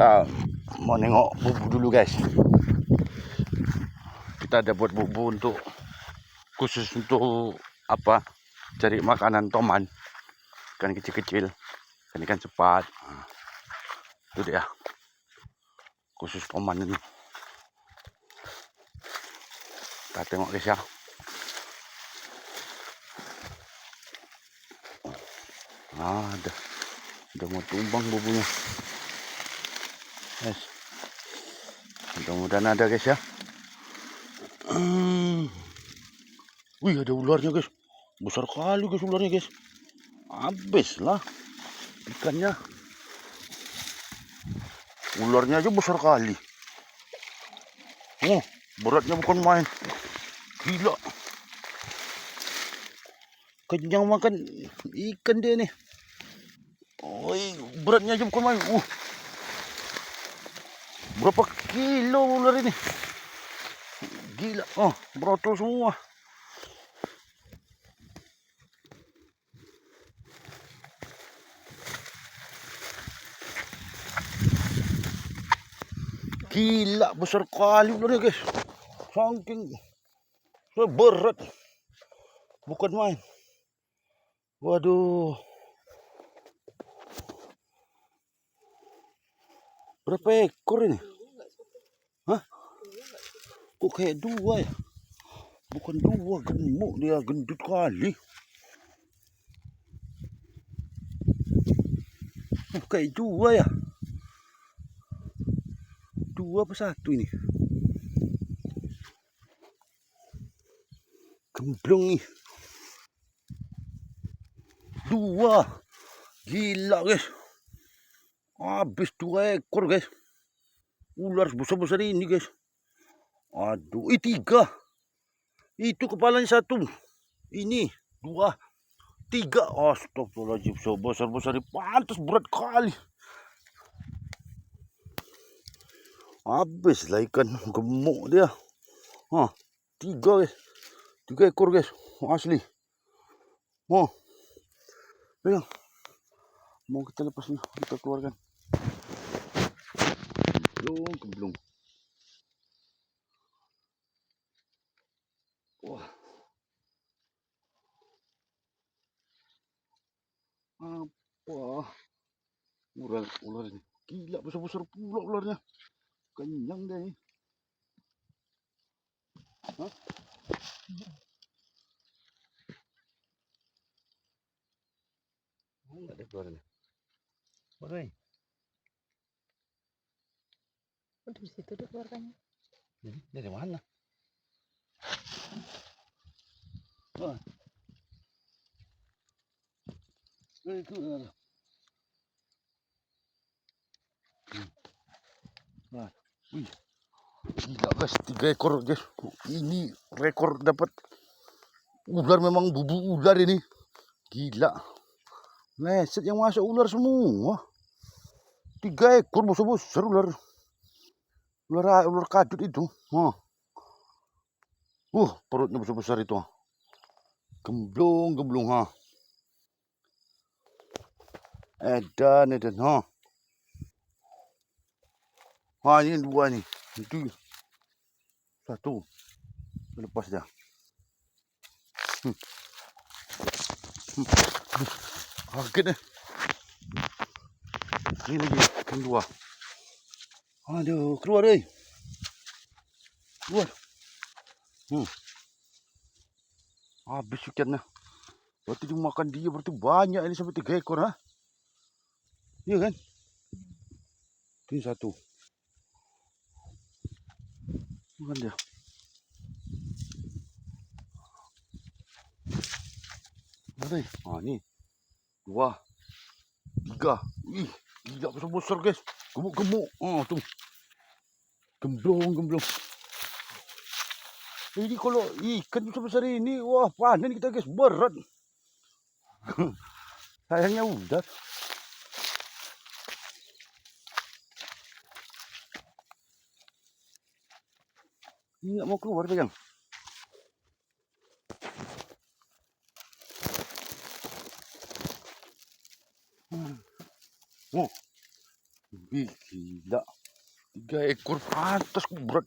kita mau nengok bubu dulu guys. Kita ada buat bubu untuk khusus untuk apa? Cari makanan toman. Ikan kecil-kecil. Ikan ikan cepat. Nah, itu dia. Khusus toman ini. Kita tengok guys ya. Ah, ada udah mau tumbang bubunya guys mudah-mudahan ada guys ya. Hmm. wih ada ularnya guys. Besar kali guys ularnya guys. Habis lah ikannya. Ularnya aja besar kali. Oh beratnya bukan main. Gila. Kenyang makan ikan dia nih. Oi, beratnya aja bukan main. Uh. Berapa kilo ular ini? Gila. Oh, berotol semua. Gila, besar kali ularnya guys. Saking berat. Bukan main. Waduh. Berapa ekor ini? Hah? Kok kayak dua ya? Bukan dua, gemuk dia, gendut kali. Oh, kayak dua ya? Dua apa satu ini? Gemblong nih. Dua. Gila guys. Habis dua ekor guys. Ular besar-besar ini guys. Aduh, eh tiga. Itu kepalanya satu. Ini dua. Tiga. Astagfirullahaladzim. So besar-besar ini. Pantas berat kali. Habis lah ikan gemuk dia. Hah, tiga guys. Tiga ekor guys. Asli. Oh. Mau kita lepas ni. Kita keluarkan. Belum, belum. Wah. Apa? Ular, ular ini. Gila besar-besar pula ularnya. Kenyang dia ni. Hah? Ada keluar ni. Mana? Oh, di situ dia keluarkannya. Ini dari mana? Eh, itu ada. Hmm. Ah, wih. Gila guys, tiga ekor guys. Ini rekor dapat ular memang bubu ular ini. Gila. Leset yang masuk ular semua. Tiga ekor besar-besar ular. Ular ular kadut itu. Hah. Uh, perutnya besar-besar itu. Gemblong, gemblong ha. Edan, edan ha. Ha, ini dua ni. Itu satu. Lepas dah. Hmm. Hmm. Ni. Ini lagi yang dua. Aduh, keluar eh. Keluar. Hmm. Habis ikannya. Berarti dia makan dia berarti banyak ini sampai tiga ekor ha. Iya kan? Ini satu. Makan dia. Ni? Ha ni. Dua. Tiga. Ih, gila besar-besar guys. Gemuk-gemuk. Ha tu. Gemblong, gemblong. Ini kalau ikan besar-besar ini, wah panen kita guys, berat. Sayangnya udah. Ini nggak mau keluar pegang. Hmm. Oh, Ih, gila. Tiga ekor pantas berat